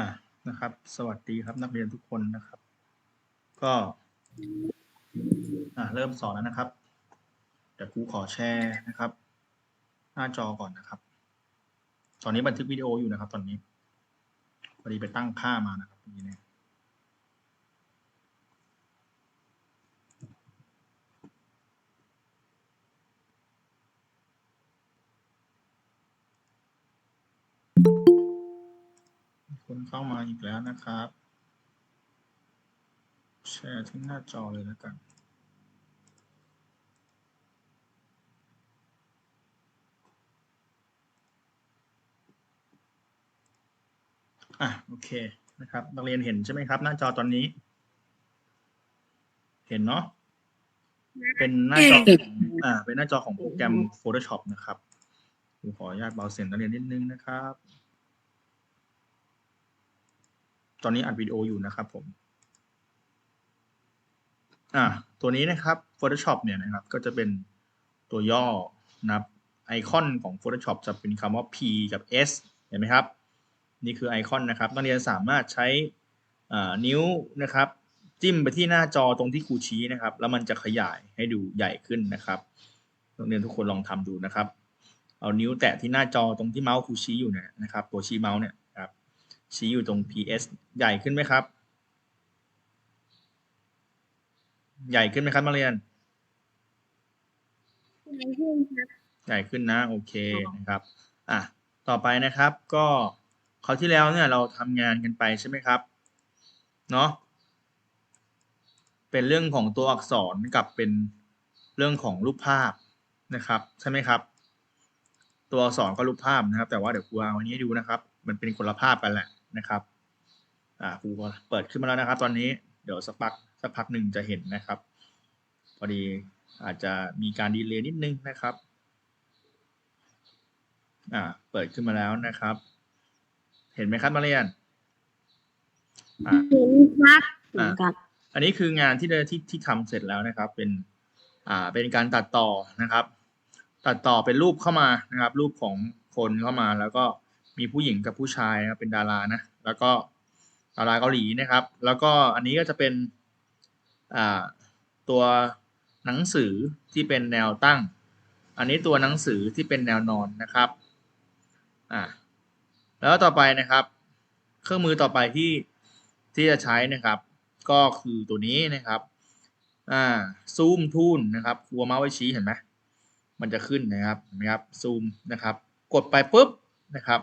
อะนะครับ สวัสดีครับนักเรียนทุกคนนะครับ ก็อะเริ่มสอนแล้วนะครับเดี๋ยวครูขอแชร์นะครับ หน้าจอก่อนนะครับ ตอนนี้บันทึกวิดีโออยู่นะครับ ตอนนี้พอดีไปตั้งค่ามานะครับนี่เนี่ย เข้ามาอีกแล้วนะครับ แชร์ที่หน้าจอเลยแล้วกันอะโอเคนะครับนักเรียนเห็นใช่ไหมครับ หน้าจอตอนนี้ เห็นเนาะเป็นหน้าจอของอ่าเป็นหน้าจอของโปรแกรม Photoshop นะครับผมขออนุญาตเบาเสียงนักเรียนนิดนึงนะครับ ตอนนี้อัดวิดีโออยู่นะครับผมอ่าตัวนี้นะครับ Photoshop เนี่ยนะครับ ก็จะเป็นตัวย่อนะครับไอคอนของ Photoshop จะเป็นคำว่า P กับ S เห็นไหมครับ นี่คือไอคอนนะครับนักเรียนสามารถใช้นิ้วนะครับ จิ้มไปที่หน้าจอตรงที่ครูชี้นะครับ แล้วมันจะขยายให้ดูใหญ่ขึ้นนะครับนักเรียนทุกคนลองทำดูนะครับ เอานิ้วแตะที่หน้าจอตรงที่เมาส์ครูชี้อยู่เนี่ยนะครับ ตัวชี้เมาส์เนี่ย ชี้อยู่ตรง PS ใหญ่ขึ้นไหมครับ ใหญ่ขึ้นไหมครับนักเรียน ใหญ่ขึ้นครับใหญ่ขึ้นนะ โอเคนะครับอะต่อไปนะครับก็คราวที่แล้วเนี่ยเราทำงานกันไปใช่ไหมครับเนาะเป็นเรื่องของตัวอักษรกับเป็นเรื่องของรูปภาพนะครับใช่ไหมครับ ตัวอักษรก็รูปภาพนะครับ แต่ว่าเดี๋ยวครูเอาอันนี้ให้ดูนะครับ มันเป็นคนละภาพกันแหละ นะครับอ่าครูก็เปิดขึ้นมาแล้วนะครับ ตอนนี้เดี๋ยวสักพักสักพักหนึ่งจะเห็นนะครับ พอดีอาจจะมีการดีเลย์นิดนึงนะครับอ่าเปิดขึ้นมาแล้วนะครับ เห็นไหมครับนักเรียนอ่าเห็นครับอ่าครับอันนี้คืองานที่ได้ที่ที่ทำเสร็จแล้วนะครับ เป็นอ่าเป็นการตัดต่อนะครับ ตัดต่อเป็นรูปเข้ามานะครับ รูปของคนเข้ามาแล้วก็ มีผู้หญิงกับผู้ชายนะเป็นดารานะ แล้วก็ดาราเกาหลีนะครับ แล้วก็อันนี้ก็จะเป็นอ่าตัวหนังสือที่เป็นแนวตั้ง อันนี้ตัวหนังสือที่เป็นแนวนอนนะครับอ่าแล้วต่อไปนะครับ เครื่องมือต่อไปที่ที่จะใช้นะครับ ก็คือตัวนี้นะครับอ่าซูมทูนนะครับครัวเมาส์ไว้ชี้เห็นไหมมันจะขึ้นนะครับเห็นไหมครับซูมนะครับ กดไปปุ๊บนะครับ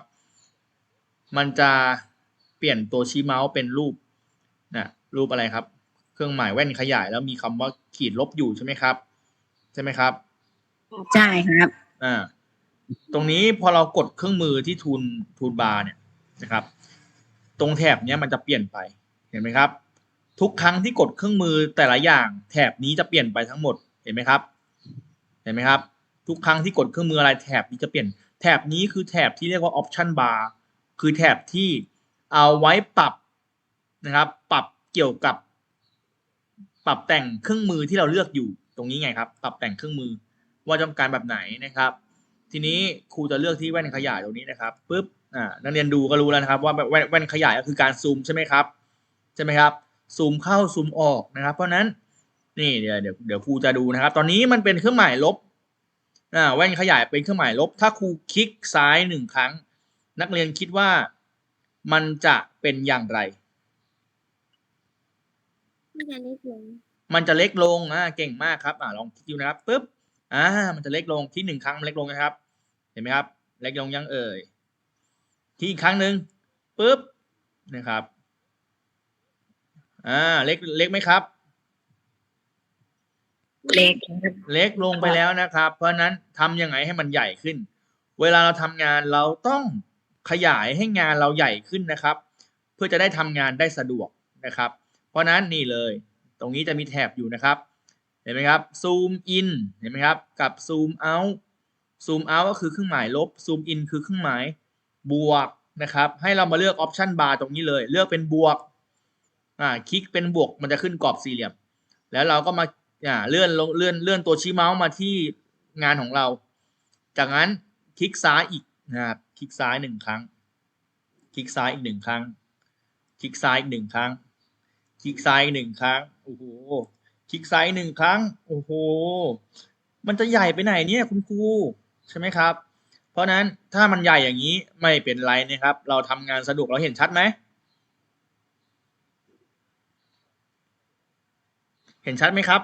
มันจะเปลี่ยนตัวชี้เมาส์เป็นรูปนะรูปอะไรครับ เครื่องหมายแว่นขยายแล้วมีคำว่าขีดลบอยู่ใช่ไหมครับ ใช่ไหมครับใช่ครับอ่าตรงนี้พอเรากดเครื่องมือที่ทูนทูนบาร์เนี่ยนะครับ ตรงแถบเนี้ยมันจะเปลี่ยนไปเห็นไหมครับ ทุกครั้งที่กดเครื่องมือแต่ละอย่างแถบนี้จะเปลี่ยนไปทั้งหมดเห็นไหมครับ เห็นไหมครับ ทุกครั้งที่กดเครื่องมืออะไรแถบนี้จะเปลี่ยนแถบนี้คือแถบที่เรียกว่า option bar คือแถบที่เอาไว้ปรับนะครับ ปรับเกี่ยวกับ ปรับแต่งเครื่องมือที่เราเลือกอยู่ตรงนี้ไงครับ ปรับแต่งเครื่องมือว่าต้องการแบบไหนนะครับ ทีนี้ครูจะเลือกที่แว่นขยายตรงนี้นะครับปุ๊บอ่านักเรียนดูก็รู้แล้วนะครับ ว่าแว่นแว่นขยายก็คือการซูมใช่ไหมครับใช่ไหมครับซูมเข้าซูมออกนะครับ เพราะฉะนั้นนี่เดี๋ยวเดี๋ยวเดี๋ยวครูจะดูนะครับ ตอนนี้มันเป็นเครื่องหมายลบอ่าแว่นขยายเป็นเครื่องหมายลบ ถ้าครูคลิกซ้ายหนึ่งครั้ง นักเรียนคิดว่ามันจะเป็นอย่างไรไม่ใช่เล็กลงมันจะเล็กลงอ่าเก่งมากครับ อ่าลองคลิกดูนะครับปุ๊บอ่ามันจะเล็กลงที่หนึ่งครั้งมันเล็กลงนะครับ เห็นไหมครับ เล็กลงยังเอ่ยที่อีกครั้งหนึ่งปุ๊บนะครับอ่าเล็กเล็กไหมครับ เล็กครับเล็กลงไปแล้วนะครับ เพราะฉะนั้นทำยังไงให้มันใหญ่ขึ้น เวลาเราทำงานเราต้อง ขยายให้งานเราใหญ่ขึ้นนะครับ เพื่อจะได้ทำงานได้สะดวกนะครับ เพราะนั้นนี่เลย ตรงนี้จะมีแถบอยู่นะครับ เห็นไหมครับซูมอินเห็นไหมครับ กับซูมเอาซูมเอาก็คือเครื่องหมายลบซูมอินคือเครื่องหมายบวกนะครับ ให้เรามาเลือกออปชันบาร์ตรงนี้เลย เลือกเป็นบวกอ่าคลิกเป็นบวกมันจะขึ้นกรอบสี่เหลี่ยม แล้วเราก็มาอ่าเลื่อนลงเลื่อนเลื่อนตัวชี้เมาส์มาที่งานของเรา จากนั้นคลิกซ้ายอีกนะครับ คลิกซ้ายหนึ่งครั้ง คลิกซ้ายอีกหนึ่งครั้ง คลิกซ้ายอีกหนึ่งครั้ง คลิกซ้ายอีกหนึ่งครั้ง โอ้โห คลิกซ้ายหนึ่งครั้ง โอ้โห มันจะใหญ่ไปไหนเนี่ยคุณครูใช่ไหมครับ เพราะฉะนั้นถ้ามันใหญ่อย่างนี้ไม่เป็นไรนะครับ เราทำงานสะดวกเราเห็นชัดไหม เห็นชัดไหมครับ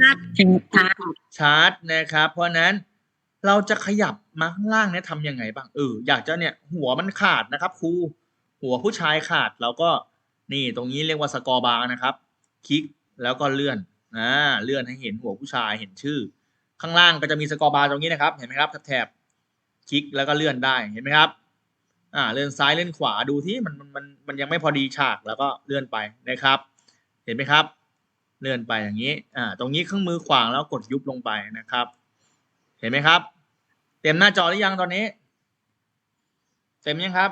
ครับถึงครับชาร์จนะครับ เพราะฉะนั้น เราจะขยับมาข้างล่างเนี่ยทำยังไงบ้างเอออยากจะเนี่ยหัวมันขาดนะครับครูหัวผู้ชายขาดเราก็นี่ตรงนี้เรียกว่าสกอร์บาร์นะครับ คลิกแล้วก็เลื่อนอ่าเลื่อนให้เห็นหัวผู้ชายเห็นชื่อ ข้างล่างก็จะมีสกอร์บาร์ตรงนี้นะครับเห็นไหมครับแถบคลิกแล้วก็เลื่อนได้เห็นไหมครับอ่าเลื่อนซ้ายเลื่อนขวาดูที่มันมันมันมันยังไม่พอดีฉากแล้วก็เลื่อนไปนะครับ เห็นไหมครับ เลื่อนไปอย่างนี้อ่าตรงนี้เครื่องมือขวางแล้วกดยุบลงไปนะครับ เห็นไหมครับ เต็มหน้าจอหรือยังตอนนี้ เต็มยังครับ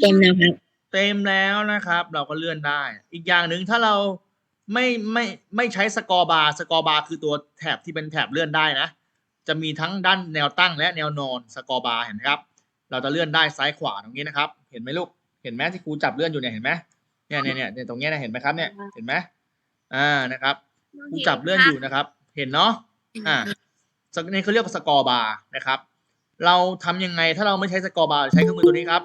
เต็มแล้วครับ เต็มแล้วนะครับ เราก็เลื่อนได้ อีกอย่างหนึ่งถ้าเราไม่ไม่ไม่ใช้สกอร์บาร์สกอร์บาร์คือตัวแถบที่เป็นแถบเลื่อนได้นะ จะมีทั้งด้านแนวตั้งและแนวนอนสกอร์บาร์เห็นไหมครับ เราจะเลื่อนได้ซ้ายขวาตรงนี้นะครับ เห็นไหมลูก เห็นไหมที่ครูจับเลื่อนอยู่เนี่ยเห็นไหมเนี่ยเนี่ยเนี่ยเนี่ยตรงเนี้ยนะเห็นไหมครับเนี่ยเห็นไหมอ่านะครับครูจับเลื่อนอยู่นะครับ เห็นเนาะอ่าสก นี่เขาเรียกว่าสกอร์บาร์นะครับ เราทำยังไงถ้าเราไม่ใช้สกอร์บาร์ใช้เครื่องมือตัวนี้ครับ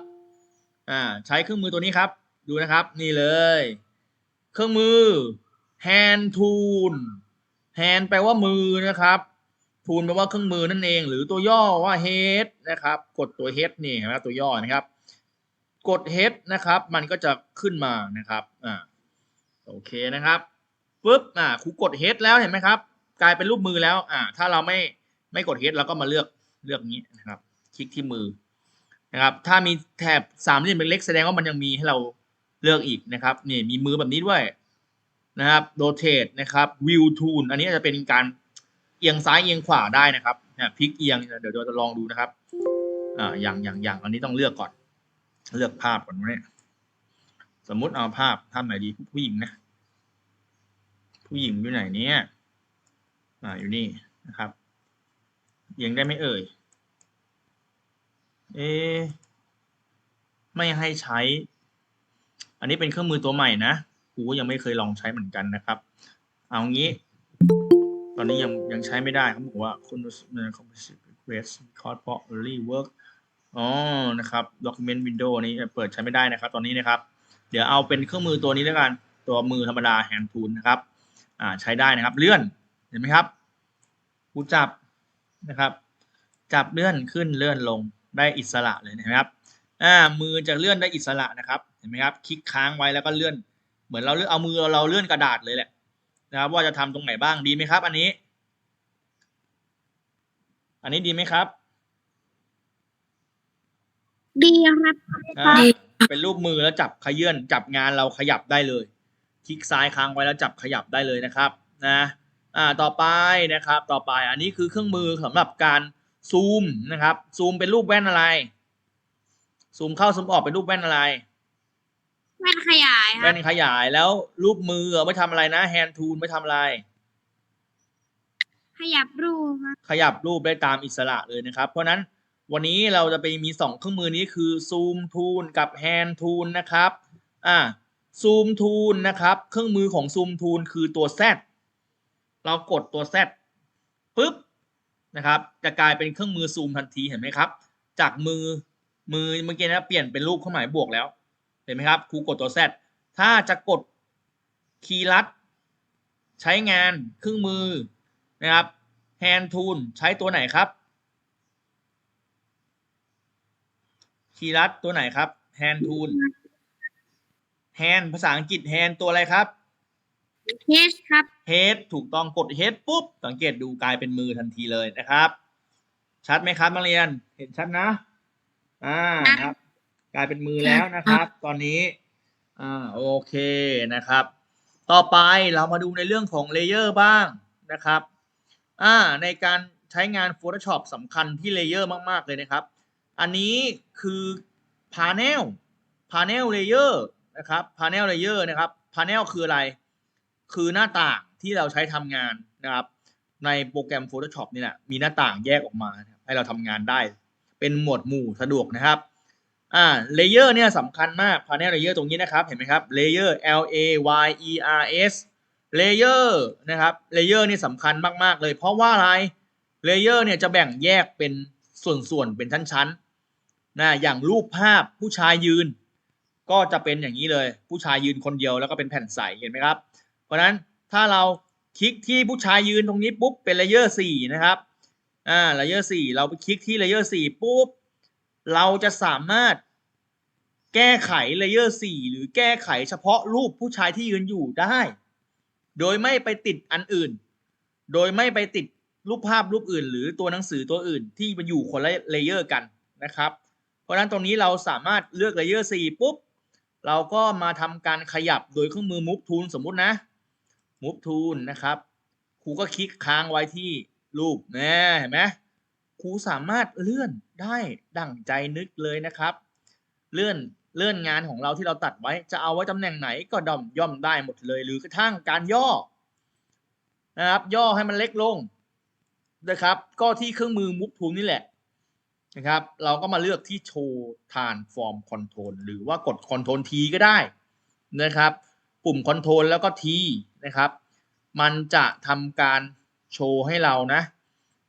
อ่า ใช้เครื่องมือตัวนี้ครับ ดูนะครับ นี่เลย เครื่องมือ hand tool hand แปลว่ามือนะครับ tool แปลว่าเครื่องมือนั่นเอง หรือตัวย่อว่า head นะครับ กดตัว head นี่เห็นไหมตัวย่อนะครับ กด head นะครับ มันก็จะขึ้นมานะครับ อ่า โอเคนะครับปุ๊บ อ่าครูกด head แล้วเห็นไหมครับ กลายเป็นรูปมือแล้ว อ่า ถ้าเราไม่ ไม่กด head เราก็มาเลือกเลือกนี้นะครับ คลิกที่มือนะครับ ถ้ามีแถบสามเหลี่ยมเล็กแสดงว่ามันยังมีให้เราเลือกอีกนะครับนี่มีมือแบบนี้ด้วยนะครับ rotate นะครับ view tool อันนี้อาจจะเป็นการเอียงซ้ายเอียงขวาได้นะครับนี่พลิกเอียงเดี๋ยวเราจะลองดูนะครับอ่าอย่างอย่างอย่างอันนี้ต้องเลือกก่อน เลือกภาพก่อนวะเนี่ยสมมุติเอาภาพภาพไหนดีผู้หญิงนะ ผู้หญิงอยู่ไหนเนี่ยอ่าอยู่นี่นะครับ เอียงได้ไหมเอ่ย เอ ไม่ให้ใช้ อันนี้เป็นเครื่องมือตัวใหม่นะกูก็ยังไม่เคยลองใช้เหมือนกันนะครับ เอางี้ ตอนนี้ยังยังใช้ไม่ได้เขาบอกว่าคุณ request record for early work อ๋อ นะครับ document window นี้เปิดใช้ไม่ได้นะครับ ตอนนี้นะครับ เดี๋ยวเอาเป็นเครื่องมือตัวนี้แล้วกัน ตัวมือธรรมดา hand tool นะครับ อ่า ใช้ได้นะครับ เลื่อน เห็นไหมครับ กูจับ นะครับ จับเลื่อนขึ้นเลื่อนลงได้อิสระเลยนะครับอ่ามือจะเลื่อนได้อิสระนะครับเห็นไหมครับ คลิกค้างไว้แล้วก็เลื่อน เหมือนเราเลื่อนเอามือเราเลื่อนกระดาษเลยแหละนะครับ ว่าจะทำตรงไหนบ้างดีไหมครับ อันนี้ อันนี้ดีไหมครับ ดีครับอ่าเป็นรูปมือแล้วจับขยื่นจับงานเราขยับได้เลย คลิกซ้ายค้างไว้แล้วจับขยับได้เลยนะครับ นะ อ่าต่อไปนะครับ ต่อไปอันนี้คือเครื่องมือสำหรับการซูมนะครับ ซูมเป็นรูปแว่นอะไร ซูมเข้าซูมออกเป็นรูปแว่นอะไร แว่นขยายครัแว่บนขยายแล้วรูปมือเอาไม่ทำอะไรนะแฮนด์ทูลไม่ทำอะไร ขยับรูปครับขยับรูปได้ตามอิสระเลยนะครับ เพราะฉะนั้นวันนี้เราจะไปมีสองเครื่องมือนี้คือซูมทูลกับแฮนด์ทูลนะครับอ่าซูมทูลนะครับ เครื่องมือของซูมทูลคือตัว Z เรากดตัว Z ปุ๊บนะครับ จะกลายเป็นเครื่องมือซูมทันทีเห็นไหมครับ จากมือมือเมื่อกี้นะเปลี่ยนเป็นรูปเครื่องหมายบวกแล้ว เห็นไหมครับครูกดตัว Z ถ้าจะกดคีย์ลัด ใช้งานเครื่องมือนะครับ hand tool ใช้ตัวไหนครับ คีย์ลัดตัวไหนครับ hand tool hand ภาษาอังกฤษ hand ตัวอะไรครับ เทสครับ head ถูกต้องกด head ปุ๊บ สังเกตดูกลายเป็นมือทันทีเลยนะครับ ชัดไหมครับนักเรียน เห็นชัดนะ อ่าครับ กลายเป็นมือแล้วนะครับ ตอนนี้ อ่าโอเคนะครับ ต่อไปเรามาดูในเรื่องของเลเยอร์บ้างนะครับ อ่า ในการใช้งาน Photoshop สำคัญที่เลเยอร์มาก ๆ เลยนะครับ อันนี้คือ Panel Panel Layer นะครับ Panel Layer นะครับ Panel คืออะไร คือหน้าต่างที่เราใช้ทำงานนะครับ ในโปรแกรม Photoshop นี่แหละมีหน้าต่างแยกออกมา ให้เราทำงานได้ เป็นหมวดหมู่สะดวกนะครับอ่าเลเยอร์เนี่ยสำคัญมาก panel layer ตรงนี้นะครับ เห็นไหมครับ layer L A Y E R S layer นะครับ layer นี่สำคัญมาก ๆ เลย เพราะว่าอะไร layer เนี่ยจะแบ่งแยกเป็นส่วน ๆ เป็นชั้นๆนะอย่างรูปภาพผู้ชายยืน ก็จะเป็นอย่างนี้เลย ผู้ชายยืนคนเดียวแล้วก็เป็นแผ่นใสเห็นไหมครับ ราะนั้นถ้าเราคลิกที่ผู้ชายยืนตรงนี้ปุ๊บเป็น layer 4นะครับอ่า layer 4เราไปคลิกที่ layer 4ปุ๊บเราจะสามารถแก้ไข layer 4หรือแก้ไขเฉพาะรูปผู้ชายที่ยืนอยู่ได้ โดยไม่ไปติดอันอื่น โดยไม่ไปติดรูปภาพรูปอื่น หรือตัวหนังสือตัวอื่นที่มันอยู่คนละเลเยอร์กันนะครับ เพราะฉะนั้นตรงนี้เราสามารถเลือกเลเยอร์4ปุ๊บเราก็มาทำการขยับโดยเครื่องมือ move tool สมมุตินะ move to นะครับครูก็คลิกค้างไว้ที่รูปนะเห็นไหมครูสามารถเลื่อนได้ดั่งใจนึกเลยนะครับ เลื่อนเลื่อนงานของเราที่เราตัดไว้จะเอาไว้ตำแหน่งไหนก็ดอมย่อมได้หมดเลย หรือกระทั่งการย่อนะครับย่อให้มันเล็กลงนะครับ ก็ที่เครื่องมือ move tool นี่แหละนะครับ เราก็มาเลือกที่โชว์ transform control หรือว่ากด control T ก็ได้นะครับ ปุ่ม control แล้วก็ T นะครับ มันจะทำการโชว์ให้เรานะ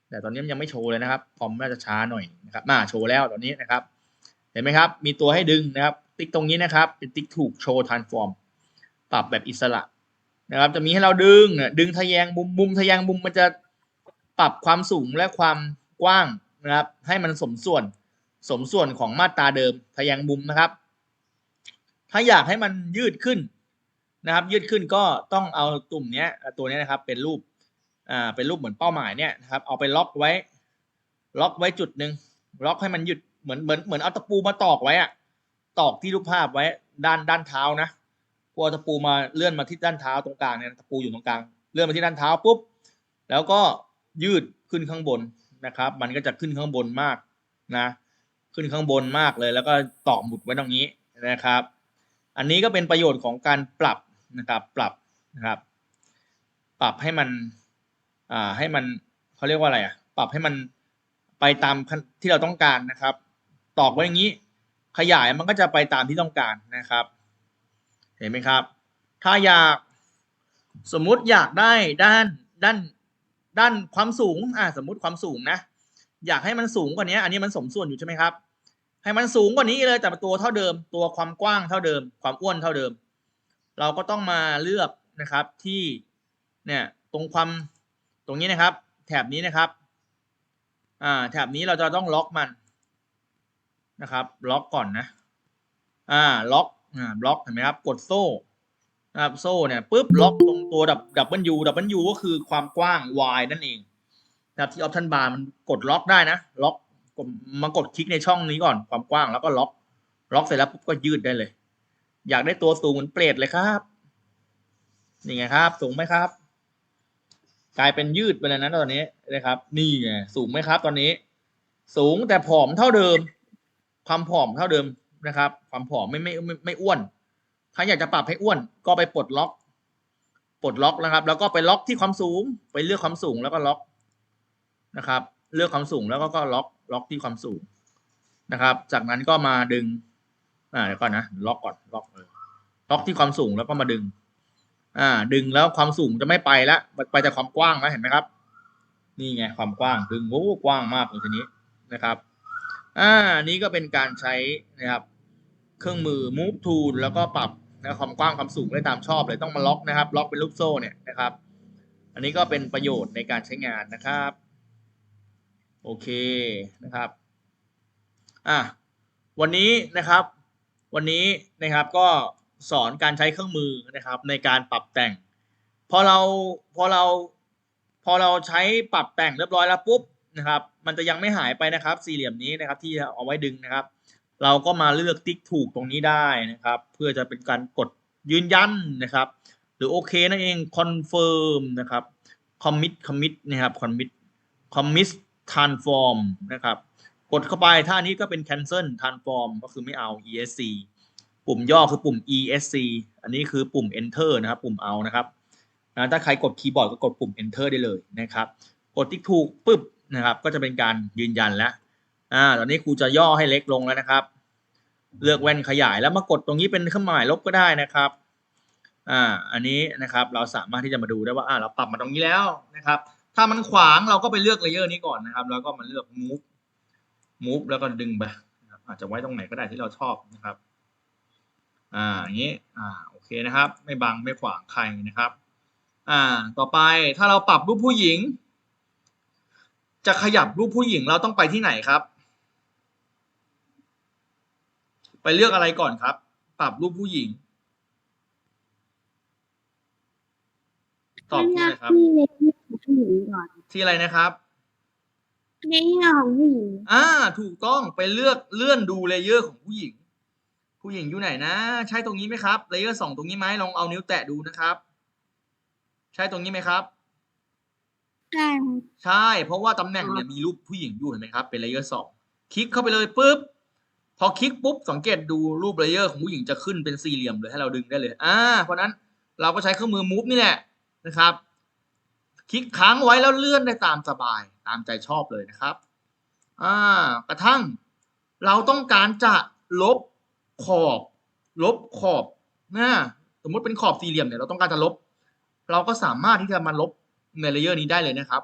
แต่ตอนนี้ยังไม่โชว์เลยนะครับคอมน่าจะช้าหน่อยนะครับมาโชว์แล้วตอนนี้นะครับ เห็นไหมครับ มีตัวให้ดึงนะครับ ติ๊กตรงนี้นะครับ เป็นติ๊กถูกโชว์ transform ปรับแบบอิสระนะครับ จะมีให้เราดึงดึงทะแยงมุมมุมทะแยงมุมมันจะปรับความสูงและความกว้างนะครับ ให้มันสมส่วนสมส่วนของมาตราเดิมทะแยงมุมนะครับ ถ้าอยากให้มันยืดขึ้น นะครับ ยืดขึ้นก็ต้องเอาตุ่มเนี้ยตัวเนี้ยนะครับเป็นรูปอ่าเป็นรูปเหมือนเป้าหมายเนี่ยนะครับ เอาไปล็อกไว้ ล็อกไว้จุดหนึ่งล็อกให้มันหยุดเหมือนเหมือนเหมือนเอาตะปูมาตอกไว้อะตอกที่รูปภาพไว้ด้านด้านเท้านะพอตะปูมาเลื่อนมาที่ด้านเท้าตรงกลางเนี่ยตะปูอยู่ตรงกลางเลื่อนมาที่ด้านเท้าปุ๊บแล้วก็ยืดขึ้นข้างบนนะครับ มันก็จะขึ้นข้างบนมากนะ ขึ้นข้างบนมากเลย แล้วก็ตอกหมุดไว้ตรงนี้นะครับ อันนี้ก็เป็นประโยชน์ของการปรับ นะครับปรับนะครับ ปรับให้มันอ่าให้มันเขาเรียกว่าอะไรอะปรับให้มันไปตามที่เราต้องการนะครับ ตอกไว้อย่างนี้ ขยายมันก็จะไปตามที่ต้องการนะครับ เห็นไหมครับ ถ้าอยากสมมุติอยากได้ด้านด้านด้านความสูงอ่าสมมุติความสูงนะ อยากให้มันสูงกว่านี้ อันนี้มันสมส่วนอยู่ใช่ไหมครับ ให้มันสูงกว่านี้เลยแต่ตัวเท่าเดิม ตัวความกว้างเท่าเดิม ความอ้วนเท่าเดิม เราก็ต้องมาเลือกนะครับที่เนี่ยตรงความตรงนี้นะครับแถบนี้นะครับอ่าแถบนี้เราจะต้องล็อกมันนะครับล็อกก่อนนะอ่าล็อกอ่าบล็อกเห็นไหมครับกดโซ่นะครับโซ่เนี่ยปุ๊บล็อกตรงตัวดับดับเบิลยูดับเบิลยูก็คือความกว้าง y นั่นเองนะครับที่ออปชันบาร์มันกดล็อกได้นะล็อกกดมากดคลิกในช่องนี้ก่อนความกว้างแล้วก็ล็อก ล็อกเสร็จแล้วปุ๊บก็ยืดได้เลย อยากได้ตัวสูงเหมือนเปรตเลยครับ นี่ไงครับ สูงไหมครับ กลายเป็นยืดไปเลยนะตอนนี้นะครับ นี่ไงสูงไหมครับ ตอนนี้ สูงแต่ผอมเท่าเดิม ความผอมเท่าเดิมนะครับ ความผอมไม่ไม่ไม่ไม่อ้วน ถ้าอยากจะปรับให้อ้วน ก็ไปปลดล็อก ปลดล็อกนะครับ แล้วก็ไปล็อกที่ความสูง ไปเลือกความสูงแล้วก็ล็อกนะครับ เลือกความสูงแล้วก็ก็ล็อกล็อกที่ความสูงนะครับ จากนั้นก็มาดึง อ่าเดี๋ยวก่อนนะล็อกก่อนล็อกเออล็อกที่ความสูงแล้วก็มาดึง อ่า ดึงแล้วความสูงจะไม่ไปล้วไปแต่ความกว้างแล้วเห็นไหมครับ นี่ไงความกว้างดึงโอ้กว้างมากเลยทีนี้นะครับ อ่านี้ก็เป็นการใช้นะครับ เครื่องมือ move tool แล้วก็ปรับนะความกว้างความสูงได้ตามชอบเลยต้องมาล็อกนะครับ ล็อกเป็นลูกโซ่เนี่ยนะครับ อันนี้ก็เป็นประโยชน์ในการใช้งานนะครับ โอเคนะครับ อะวันนี้นะครับ วันนี้นะครับก็สอนการใช้เครื่องมือนะครับ ในการปรับแต่ง พอเราพอเราพอเราใช้ปรับแต่งเรียบร้อยแล้วปุ๊บนะครับ มันจะยังไม่หายไปนะครับ สี่เหลี่ยมนี้นะครับ ที่เอาไว้ดึงนะครับ เราก็มาเลือกติ๊กถูกตรงนี้ได้นะครับ เพื่อจะเป็นการกดยืนยันนะครับ หรือโอเคนั่นเองคอนเฟิร์มนะครับคอมมิตคอมมิตนะครับคอมมิตคอมมิตทานฟอร์มนะครับ กดเข้าไปท่านี้ก็เป็น cancel transform ก็คือไม่เอา esc ปุ่มย่อคือปุ่ม esc อันนี้คือปุ่ม enter นะครับ ปุ่มเอานะครับนะถ้าใครกดคีย์บอร์ดก็กดปุ่ม enter ได้เลยนะครับ กดติ๊กถูกปุ๊บนะครับ ก็จะเป็นการยืนยันแล้วอ่าตอนนี้ครูจะย่อให้เล็กลงแล้วนะครับ เลือกแว่นขยายแล้วมากดตรงนี้เป็นเครื่องหมายลบก็ได้นะครับอ่าอันนี้นะครับเราสามารถที่จะมาดูได้ว่าอ่าเราปรับมาตรงนี้แล้วนะครับ ถ้ามันขวางเราก็ไปเลือกเลเยอร์นี้ก่อนนะครับ แล้วก็มาเลือก move move แล้วก็ดึงไปนะครับอาจจะไว้ตรงไหนก็ได้ที่เราชอบนะครับ อ่าอย่างนี้ อ่า โอเคนะครับ ไม่บังไม่ขวางใครนะครับ อ่า ต่อไปถ้าเราปรับรูปผู้หญิง จะขยับรูปผู้หญิงเราต้องไปที่ไหนครับ ไปเลือกอะไรก่อนครับ ปรับรูปผู้หญิง ตอบเลืที่อไหกนครับที่เลเยอร์ของผู้หญิงก่อนที่อะไรนะครับ เลเยอร์ของผู้หญิงอ่า ถูกต้องไปเลือกเลื่อนดูเลเยอร์ของผู้หญิง ผู้หญิงอยู่ไหนนะ ใช่ตรงนี้ไหมครับเลเยอร์สองตรงนี้ไหมลองเอานิ้วแตะดูนะครับ ใช่ตรงนี้ไหมครับได้ครับใช่ เพราะว่าตำแหน่งเนี่ยมีรูปผู้หญิงอยู่เห็นไหมครับ เป็นเลเยอร์สองคลิกเข้าไปเลยปุ๊บ พอคลิกปุ๊บสังเกตดูรูปเลเยอร์ของผู้หญิงจะขึ้นเป็นสี่เหลี่ยมเลยให้เราดึงได้เลย อ่า เพราะฉะนั้นเราก็ใช้เครื่องมือ move นี่แหละนะครับ คลิกค้างไว้แล้วเลื่อนได้ตามสบาย ตามใจชอบเลยนะครับอ่ากระทั่งเราต้องการจะลบขอบ ลบขอบนะสมมติเป็นขอบสี่เหลี่ยมเนี่ยเราต้องการจะลบ เราก็สามารถที่จะมาลบในเลเยอร์นี้ได้เลยนะครับ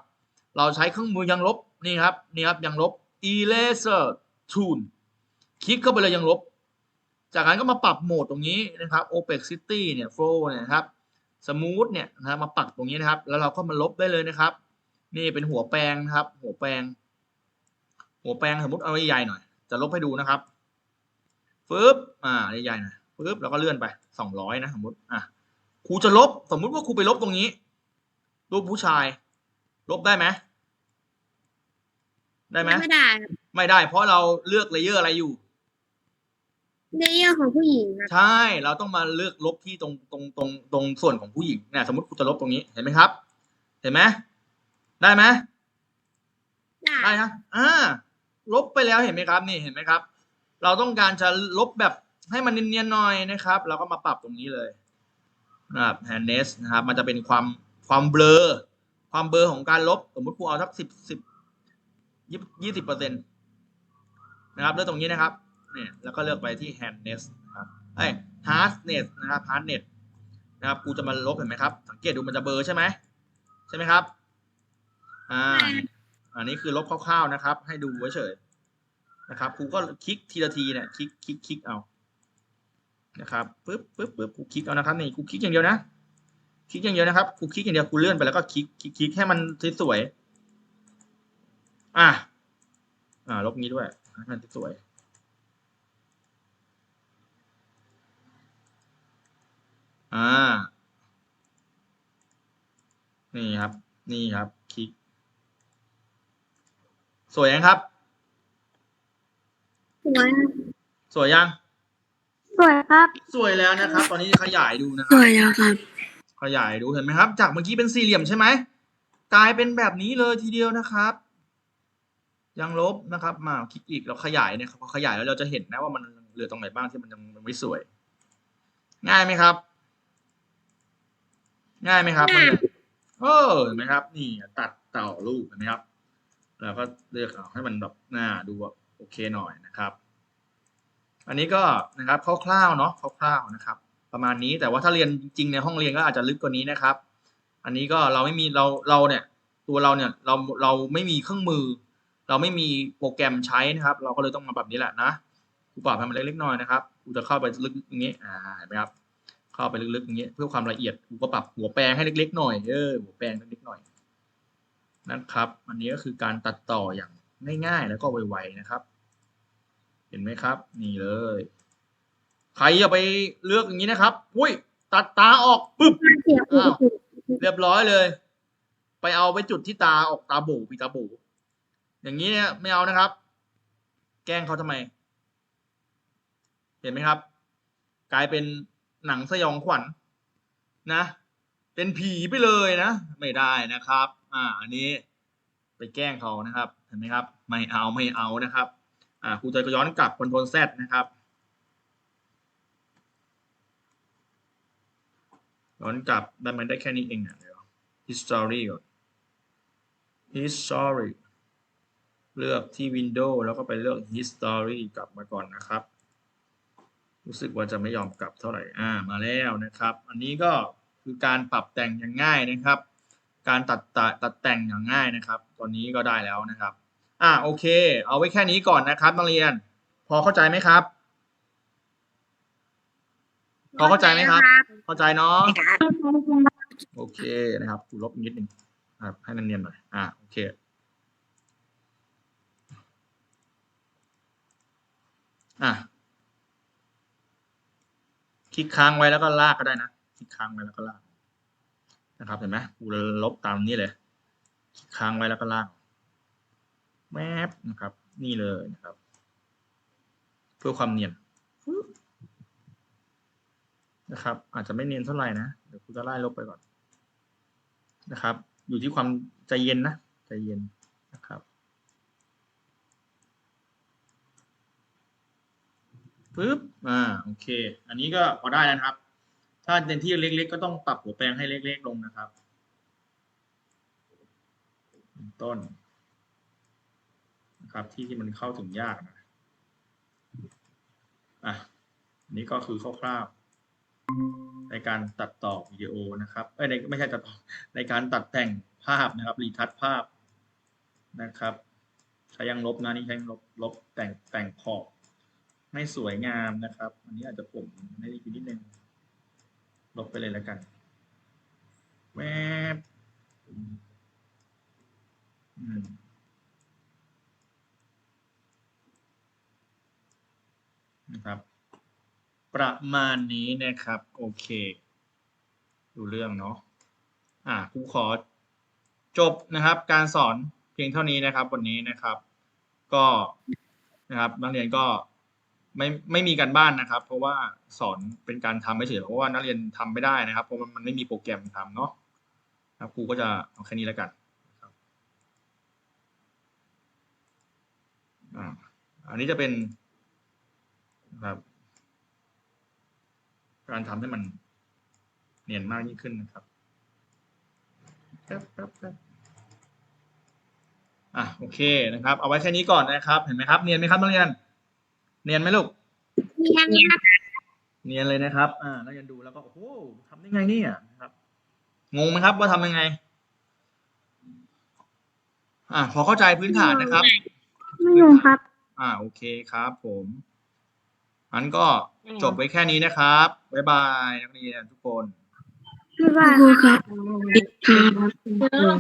เราใช้เครื่องมือยังลบนี่ครับนี่ครับยังลบ eraser tool คลิกเข้าไปเลยยังลบ จากนั้นก็มาปรับโหมดตรงนี้นะครับ opacity เนี่ย flow เนี่ยครับ smooth เนี่ยนะครับมาปรับตรงนี้นะครับ แล้วเราก็มาลบได้เลยนะครับ นี่เป็นหัวแปรงนะครับ หัวแปรงหัวแปรงสมมติเอาใหญ่ๆหน่อย จะลบให้ดูนะครับฟึบอ่าใหญ่ๆหน่อยฟึบแล้วก็เลื่อนไปสองร้อยนะสมมติอะครูจะลบ สมมุติว่าครูไปลบตรงนี้ รูปผู้ชาย ลบได้ไหมได้ไหมไม่ได้ครับไม่ได้ เพราะเราเลือกเลเยอร์อะไรอยู่เลเยอร์ของผู้หญิงครับใช่ เราต้องมาเลือกลบที่ตรงตรงตรงตรงส่วนของผู้หญิงเนี่ยสมมติครูจะลบตรงนี้เห็นไหมครับ เห็นไหม ได้ไหมได้ได้นะอ่าลบไปแล้วเห็นไหมครับ นี่เห็นไหมครับ เราต้องการจะลบแบบให้มันเนียนๆหน่อยนะครับ เราก็มาปรับตรงนี้เลยนะครับ handness นะครับ มันจะเป็นความความเบลอความเบลอของการลบ สมมติครูเอาสักสิบสิบยี่ยี่สิบเปอร์เซ็นตนะครับเลือกตรงนี้นะครับเนี่ยแล้วก็เลือกไปที่ handness นะครับเอ้ย hardness นะครับ hardness นะครับครูจะมาลบเห็นไหมครับ สังเกตดูมันจะเบลอใช่ไหมใช่ไหมครับ อ่า อันนี้คือลบคร่าวๆนะครับ ให้ดูเฉยๆนะครับครูก็คลิกทีละทีเนี่ยคลิกคลิกคลิกเอานะครับปึ๊บปึ๊บปึ๊บครูคลิกเอานะครับนี่ครูคลิกอย่างเดียวนะคลิกอย่างเดียวนะครับครูคลิกอย่างเดียวครูเลื่อนไปแล้วก็คลิกคลิกคลิกให้มันสวยๆอะอ่าลบงี้ด้วยให้มันสวยอ่า นี่ครับ นี่ครับ คลิก สวยยังครับ สวยครับสวยยัง สวยครับ สวยแล้วนะครับ ตอนนี้ขยายดูนะคสรับ วยแล้วครับ ขยายดูเห็นไหมครับ จากเมื่อกี้เป็นสี่เหลี่ยมใช่ไหมกลายเป็นแบบนี้เลยทีเดียวนะครับ ยังลบนะครับ มาคลิกอีกเราขยายเนี่ยพอขยายแล้วเราจะเห็นนะว่ามันเหลือตรงไหนบ้างที่มันยังไม่สวย ง่ายไหมครับ ง่ายไหมครับง่ายเออเห็นไหมครับ นี่ตัดต่อรูปเห็นไหมครับ แล้วก็เลือกเอาให้มันแบบหน้าดูโอเคหน่อยนะครับ อันนี้ก็นะครับคร่าวๆเนาะคร่าวๆนะครับ ประมาณนี้แต่ว่าถ้าเรียนจริงในห้องเรียนก็อาจจะลึกกว่านี้นะครับ อันนี้ก็เราไม่มีเราเราเนี่ยตัวเราเนี่ยเราเราไม่มีเครื่องมือ เราไม่มีโปรแกรมใช้นะครับ เราก็เลยต้องมาแบบนี้แหละนะกูปรับให้มันเล็กๆน้อยนะครับกูจะเข้าไปลึกอย่างนี้อ่าเห็นไหมครับ เข้าไปลึกๆอย่างนี้ยเพื่อความละเอียดกูก็ปรับหัวแปลงให้เล็กๆหน่อยเออหัวแปลงเล็กๆหน่อย นะครับ อันนี้ก็คือการตัดต่ออย่างง่ายๆ แล้วก็ไวๆนะครับ เห็นไหมครับ นี่เลย ใครอย่าไปเลือกอย่างนี้นะครับ อุ้ย ตัดตาออกปึ๊บเรียบร้อยเลย ไปเอาไปจุดที่ตาออกตาโบปีตาโบอย่างนี้เนี่ยไม่เอานะครับ แกล้งเขาทำไม เห็นไหมครับ กลายเป็นหนังสยองขวัญนะ เป็นผีไปเลยนะ ไม่ได้นะครับ อ่า อันนี้ไปแกล้งเขานะครับ เห็นไหมครับ ไม่เอาไม่เอานะครับ อ่าครูเตยก็ย้อนกลับคอนโทรลแซดนะครับ ย้อนกลับได้ไหมได้แค่นี้เองอะเดี๋ยว history ก่อน history เลือกที่ window แล้วก็ไปเลือก history กลับมาก่อนนะครับ รู้สึกว่าจะไม่ยอมกลับเท่าไหร่ อ่า มาแล้วนะครับ อันนี้ก็คือการปรับแต่งอย่างง่ายนะครับ การตัดตัดตัดแต่งอย่างง่ายนะครับตอนนี้ก็ได้แล้วนะครับ อ่าโอเค เอาไว้แค่นี้ก่อนนะครับนักเรียน พอเข้าใจไหมครับ พอเข้าใจไหมครับ เข้าใจเนาะโอเคนะครับกูลบนิดนึงครับให้มันเนียนหน่อยอ่าโอเคอะคลิกค้างไว้แล้วก็ลากก็ได้นะ คลิกค้างไว้แล้วก็ลาก นะครับเห็นไหมกูลบตามนี้เลยค้างไว้แล้วก็ลากแมปนะครับ นี่เลยนะครับ เพื่อความเนียนนะครับ อาจจะไม่เนียนเท่าไหร่นะเดี๋ยวกูจะไล่ลบไปก่อนนะครับ อยู่ที่ความใจเย็นนะใจเย็นนะครับปึ๊บอ่าโอเค อันนี้ก็พอได้แล้วนะครับ ถ้าเป็นที่เล็ก ๆ ก็ต้องปรับหัวแปลงให้เล็ก ๆ ลงนะครับต้นนะครับที่ที่มันเข้าถึงยากนะอะอันนี้ก็คือคร่าวๆในการตัดต่อวิดีโอนะครับเอ้ยในไม่ใช่ตัดต่อในการตัดแต่งภาพนะครับรีทัชภาพนะครับ ใช้ยังลบนะนี่ใช้ยังลบลบแต่งแต่งขอบไม่สวยงามนะครับ อันนี้อาจจะผมไม่ได้คิดนิดนึง ลบไปเลยแล้วกันแวบอืมนะครับ ประมาณนี้นะครับ โอเค ดูเรื่องเนาะอ่าครูขอจบนะครับ การสอนเพียงเท่านี้นะครับ วันนี้นะครับ ก็นะครับนักเรียนก็ ไม่ไม่มีการบ้านนะครับ เพราะว่าสอนเป็นการทำไม่เฉยเพราะว่านักเรียนทำไม่ได้นะครับ เพราะมันมันไม่มีโปรแกรมทำเนาะครับครูก็จะเอาแค่นี้แล้วกันนะครับอ่าอันนี้จะเป็นนะครับ การทำให้มันเนียนมากยิ่งขึ้นนะครับแป๊บแป๊บแป๊บอะโอเคนะครับ เอาไว้แค่นี้ก่อนนะครับ เห็นไหมครับ เนียนไหมครับนักเรียน เนียนไหมลูก เนียนครับเนียนเลยนะครับ อ่านักเรียนดูแล้วก็โอ้โหทำได้ไงเนี่ยนะครับ งงไหมครับว่าทำยังไง อ่าพอเข้าใจพื้นฐานนะครับ ไม่รู้ครับ อ่า โอเคครับ ผมงั้นก็จบไว้แค่นี้นะครับ บ๊ายบายนักเรียนทุกคนไม่ว่าครับครับ